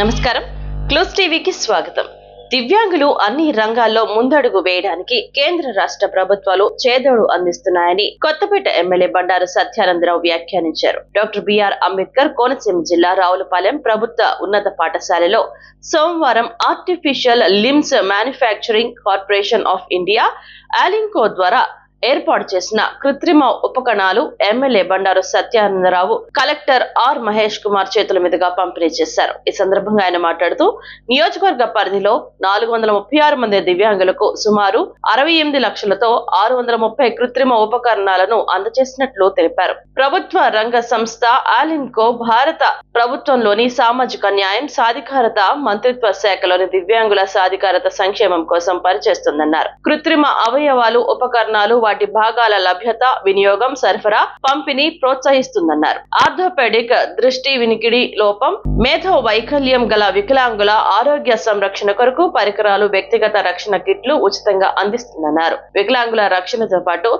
నమస్కారం. క్లోజ్ టీవీకి స్వాగతం. దివ్యాంగులు అన్ని రంగాల్లో ముందడుగు వేయడానికి కేంద్ర రాష్ట్ర ప్రభుత్వాలు చేదోడు అందిస్తున్నాయని కొత్తపేట ఎమ్మెల్యే బండారు సత్యానందరావు వ్యాఖ్యానించారు. డాక్టర్ బిఆర్ అంబేద్కర్ కోనసీమ జిల్లా రావులపాలెం ప్రభుత్వ ఉన్నత పాఠశాలలో సోమవారం artificial limbs manufacturing corporation of India Alimco ద్వారా ఏర్పాటు చేసిన కృత్రిమ ఉపకరణాలు MLA Bandaru Satyanandarao collector R Mahesh Kumar చేతుల మీదుగా పంపిణీ చేశారు. ఈ సందర్భంగా ఆయన మాట్లాడుతూ నియోజకవర్గ పరిధిలో నాలుగు వందల ముప్పై ఆరు మంది దివ్యాంగులకు సుమారు అరవై ఎనిమిది లక్షలతో ఆరు వందల ముప్పై కృత్రిమ ఉపకరణాలను అందజేసినట్లు తెలిపారు. ప్రభుత్వ రంగ సంస్థ ఆలిన్కో భారత ప్రభుత్వంలోని సామాజిక న్యాయం సాధికారత మంత్రిత్వ శాఖలోని దివ్యాంగుల సాధికారత సంక్షేమం కోసం పనిచేస్తుందన్నారు. కృత్రిమ అవయవాలు ఉపకరణాలు వాటి భాగాల లభ్యత వినియోగం సరఫరా పంపిణీ ప్రోత్సహిస్తుందన్నారు. ఆర్థోపెడిక్ దృష్టి వినికిడి లోపం మేధో వైకల్యం గల వికలాంగుల ఆరోగ్య సంరక్షణ కొరకు పరికరాలు వ్యక్తిగత రక్షణ కిట్లు ఉచితంగా అందిస్తుందన్నారు. వికలాంగుల రక్షణతో పాటు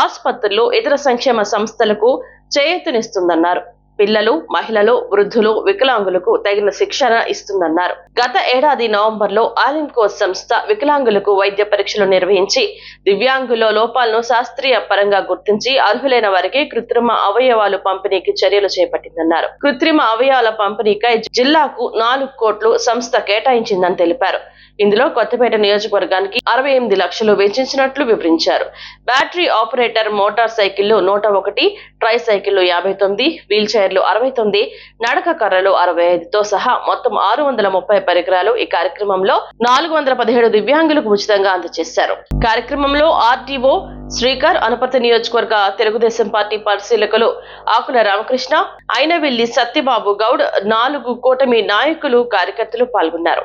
ఆసుపత్రులు ఇతర సంక్షేమ సంస్థలకు చేయూతనిస్తుందన్నారు. పిల్లలు మహిళలు వృద్ధులు వికలాంగులకు తగిన శిక్షణ ఇస్తుందన్నారు. గత ఏడాది నవంబర్లో ఆలింకో సంస్థ వికలాంగులకు వైద్య పరీక్షలు నిర్వహించి దివ్యాంగుల లోపాలను శాస్త్రీయ పరంగా గుర్తించి అర్హులైన వారికి కృత్రిమ అవయవాలు పంపిణీకి చర్యలు చేపట్టిందన్నారు. కృత్రిమ అవయవాల పంపిణీకై జిల్లాకు నాలుగు కోట్లు సంస్థ కేటాయించిందని తెలిపారు. ఇందులో కొత్తపేట నియోజకవర్గానికి అరవై ఎనిమిది లక్షలు వెచ్చించినట్లు వివరించారు. బ్యాటరీ ఆపరేటర్ మోటార్ సైకిళ్ళు నూట ఒకటి ట్రై సైకిళ్ళు యాభై తొమ్మిది వీల్ చైర్లు అరవై తొమ్మిది నడక కర్రలు అరవై ఐదుతో సహా మొత్తం ఆరు వందల ముప్పై పరికరాలు ఈ కార్యక్రమంలో నాలుగు వందల పదిహేడు దివ్యాంగులకు ఉచితంగా అందజేశారు. కార్యక్రమంలో ఆర్డీఓ శ్రీకర్ అనుపతి నియోజకవర్గ తెలుగుదేశం పార్టీ పరిశీలకులు ఆకుల రామకృష్ణ అయినవెల్లి సత్యబాబు గౌడ్ నాలుగు కూటమి నాయకులు కార్యకర్తలు పాల్గొన్నారు.